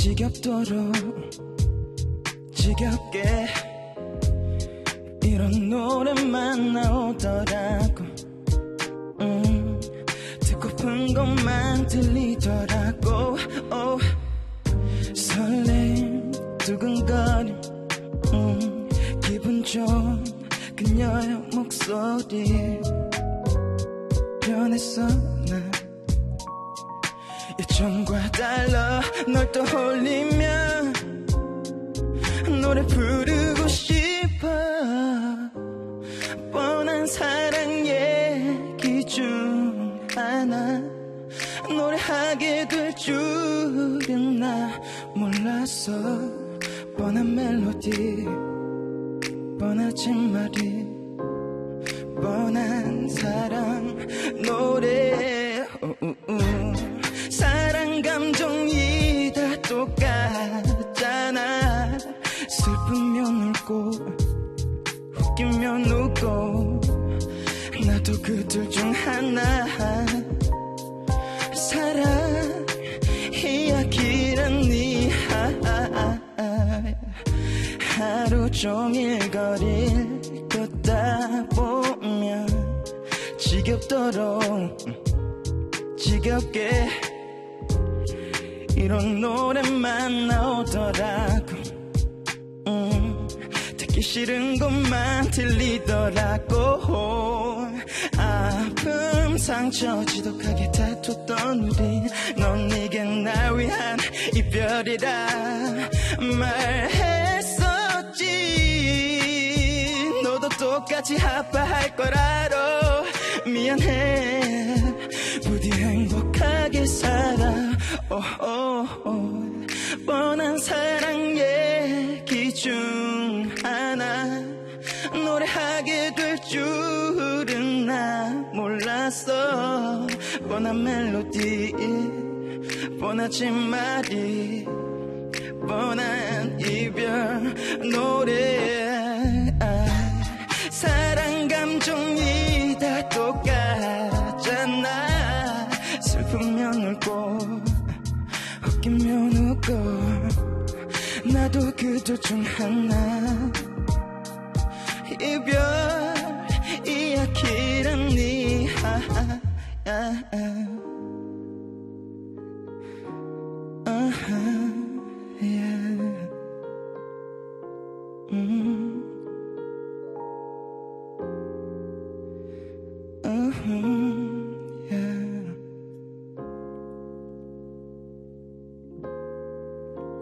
지겹도록 지겹게 이런 노래만 나오더라고. 음, 듣고픈 것만 들리더라고. Oh. 설렘 두근거림. 음, 기분 좋은 그녀의 목소리. 변했어 난 예전과 달라 널 떠올리면 노래 부르고 싶어. 뻔한 사랑 얘기 중 하나. 노래하게 될 줄은 나 몰랐어. 뻔한 멜로디 뻔하진 말이 뻔한 사랑. 노래 울고 웃기면 웃고 나도 그들 중 하나. 사랑 이야기라니 하루 종일 거릴 걷다 보면 지겹도록 지겹게 이런 노래만 나오더라고. 음, 싫은 것만 들리더라고. 아픔 상처 지독하게 다퉜던 우리 넌 이게 날 위한 이별이라 말했었지. 너도 똑같이 아파할 걸 알아. 미안해. 부디 행복하게 살아. 오오 줄은 나 몰랐어. 뻔한 멜로디 뻔하지 말이. 뻔한 이별 노래. 아, 사랑 감정이 다 똑같잖아. 슬프면 울고 웃기면 웃고. 나도 그들 중 하나. 이별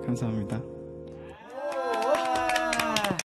감사합니다.